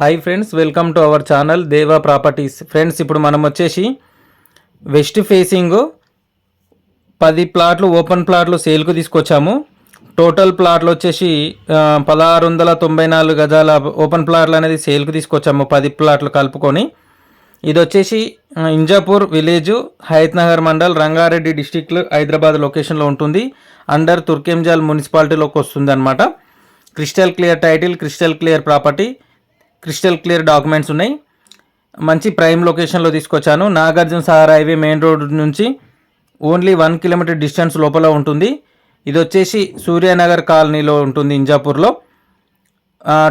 Hi friends welcome to our channel Deva properties friends ఇప్పుడు మనం వచ్చేసి వెస్ట్ ఫేసింగ్ పది ప్లాట్లు ఓపెన్ ప్లాట్లు సేల్కు తీసుకొచ్చాము. టోటల్ ప్లాట్లు వచ్చేసి పదహారు వందల తొంభై నాలుగు గజాల ఓపెన్ ప్లాట్లు అనేది సేల్కు తీసుకొచ్చాము పది ప్లాట్లు కలుపుకొని. ఇది వచ్చేసి ఇంజాపూర్ విలేజ్ హయత్ నగర్ మండల్ రంగారెడ్డి డిస్టిక్ హైదరాబాద్ లొకేషన్లో ఉంటుంది. అండర్ తుర్కెంజాల్ మున్సిపాలిటీలోకి వస్తుంది అనమాట crystal clear title crystal clear property crystal clear documents ఉన్నాయి. మంచి ప్రైమ్ లొకేషన్లో తీసుకొచ్చాను. Nagarjuna Sagar highway main road నుంచి ఓన్లీ వన్ కిలోమీటర్ డిస్టెన్స్ లోపల ఉంటుంది. ఇది వచ్చేసి సూర్యనగర్ కాలనీలో ఉంటుంది ఇంజాపూర్లో.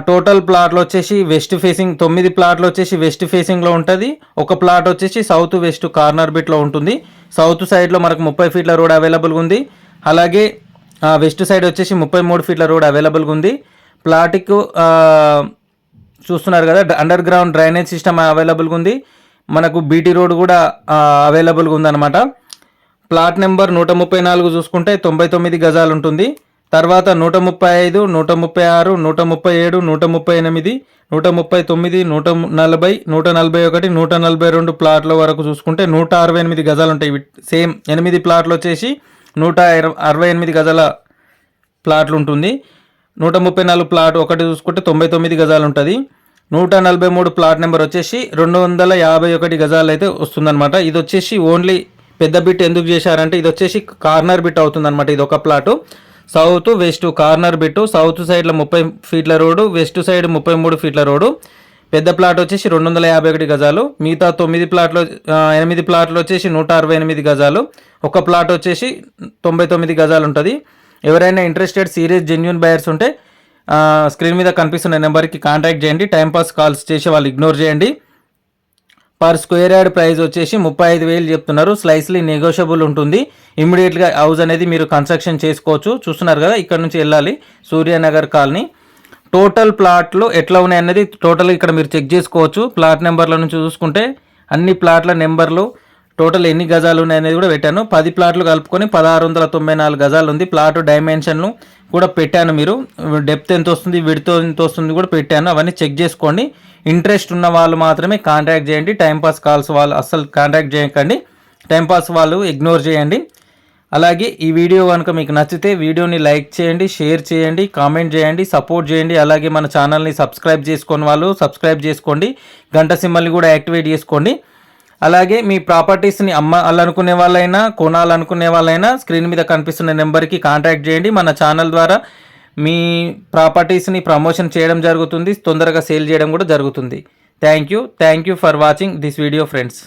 టోటల్ ప్లాట్లు వచ్చేసి వెస్ట్ ఫేసింగ్ తొమ్మిది ప్లాట్లు వచ్చేసి వెస్ట్ ఫేసింగ్లో ఉంటుంది. ఒక ప్లాట్ వచ్చేసి సౌత్ వెస్ట్ కార్నర్ బిట్లో ఉంటుంది. సౌత్ సైడ్లో మనకు ముప్పై ఫీట్ల రోడ్ అవైలబుల్గా ఉంది. అలాగే వెస్ట్ సైడ్ వచ్చేసి ముప్పై మూడు ఫీట్ల రోడ్ అవైలబుల్గా ఉంది. ప్లాట్కు చూస్తున్నారు కదా అండర్ గ్రౌండ్ డ్రైనేజ్ సిస్టమ్ అవైలబుల్గా ఉంది మనకు బీటీ రోడ్ కూడా అవైలబుల్గా ఉందన్నమాట ప్లాట్ నెంబర్ నూట ముప్పై నాలుగు చూసుకుంటే తొంభై తొమ్మిది గజాలు ఉంటుంది. తర్వాత నూట ముప్పై ఐదు నూట ముప్పై ఆరు నూట ముప్పై ఏడు నూట ముప్పై ఎనిమిది నూట ముప్పై తొమ్మిది నూట నలభై నూట నలభై ఒకటి నూట నలభై రెండు ప్లాట్ల వరకు చూసుకుంటే నూట అరవై ఎనిమిది గజాలు ఉంటాయి. సేమ్ ఎనిమిది ప్లాట్లు వచ్చేసి నూట ఇరవై అరవై ఎనిమిది గజాల ప్లాట్లు ఉంటుంది. నూట ముప్పై నాలుగు ప్లాట్ ఒకటి చూసుకుంటే తొంభై తొమ్మిది గజాలు ఉంటుంది. నూట నలభై మూడు ప్లాట్ నెంబర్ వచ్చేసి రెండు వందల యాభై ఒకటి గజాలు అయితే వస్తుందన్నమాట. ఇది వచ్చేసి ఓన్లీ పెద్ద బిట్ ఎందుకు చేశారంటే ఇది వచ్చేసి కార్నర్ బిట్ అవుతుందన్నమాట ఇది ఒక plot. South west corner bit south సైడ్లో ముప్పై ఫీట్ల రోడ్డు వెస్ట్ సైడ్ ముప్పై మూడు ఫీట్ల రోడ్డు. పెద్ద ప్లాట్ వచ్చేసి రెండు వందల యాభై ఒకటి గజాలు. మిగతా తొమ్మిది ప్లాట్లు ఎనిమిది ప్లాట్లు వచ్చేసి నూట అరవై ఎనిమిది గజాలు. ఒక ప్లాట్ వచ్చేసి తొంభై తొమ్మిది గజాలు ఉంటుంది. ఎవరైనా ఇంట్రెస్టెడ్ సీరియస్ జెన్యున్ బయర్స్ ఉంటే స్క్రీన్ మీద కనిపిస్తున్న నెంబర్కి కాంటాక్ట్ చేయండి. టైంపాస్ కాల్స్ చేసి వాళ్ళు ఇగ్నోర్ చేయండి. పర్ స్క్వేర్ యార్డ్ ప్రైస్ వచ్చేసి ముప్పై ఐదు వేలు చెప్తున్నారు. స్లైస్లీ నెగోషియబుల్ ఉంటుంది. ఇమ్మీడియట్గా హౌస్ అనేది మీరు కన్స్ట్రక్షన్ చేసుకోవచ్చు. చూస్తున్నారు కదా ఇక్కడ నుంచి వెళ్ళాలి. సూర్యనగర్ కాలనీ. టోటల్ ప్లాట్లు ఎట్లా ఉన్నాయి అనేది టోటల్ ఇక్కడ మీరు చెక్ చేసుకోవచ్చు. ప్లాట్ నెంబర్ల నుంచి చూసుకుంటే అన్ని ప్లాట్ల నెంబర్లు టోటల్ ఎన్ని గజాలు ఉన్నాయి అనేది కూడా పెట్టాను. పది ప్లాట్లు కలుపుకొని పదహారు వందల తొంభై నాలుగు గజాలు ఉంది ప్లాట్ డైమెన్షన్లు కూడా పెట్టాను మీరు. డెప్త్ ఎంత వస్తుంది విడితో ఎంత వస్తుంది కూడా పెట్టాను. అవన్నీ చెక్ చేసుకోండి. ఇంట్రెస్ట్ ఉన్న వాళ్ళు మాత్రమే కాంటాక్ట్ చేయండి. టైంపాస్ కాల్స్ వాళ్ళు అస్సలు కాంటాక్ట్ చేయకండి. టైంపాస్ వాళ్ళు ఇగ్నోర్ చేయండి. అలాగే ఈ వీడియో కనుక మీకు నచ్చితే వీడియోని లైక్ చేయండి షేర్ చేయండి కామెంట్ చేయండి సపోర్ట్ చేయండి. అలాగే మన ఛానల్ని సబ్స్క్రైబ్ చేసుకొని వాళ్ళు సబ్స్క్రైబ్ చేసుకోండి. గంట సింబల్ని కూడా యాక్టివేట్ చేసుకోండి. అలాగే మీ ప్రాపర్టీస్ని అమ్మాలనుకునే వాళ్ళైనా కొనాలనుకునే వాళ్ళైనా స్క్రీన్ మీద కనిపిస్తున్న నెంబర్కి కాంటాక్ట్ చేయండి. మన ఛానల్ ద్వారా మీ ప్రాపర్టీస్ని ప్రమోషన్ చేయడం జరుగుతుంది. తొందరగా సేల్ చేయడం కూడా జరుగుతుంది. Thank you. Thank you for watching this video friends.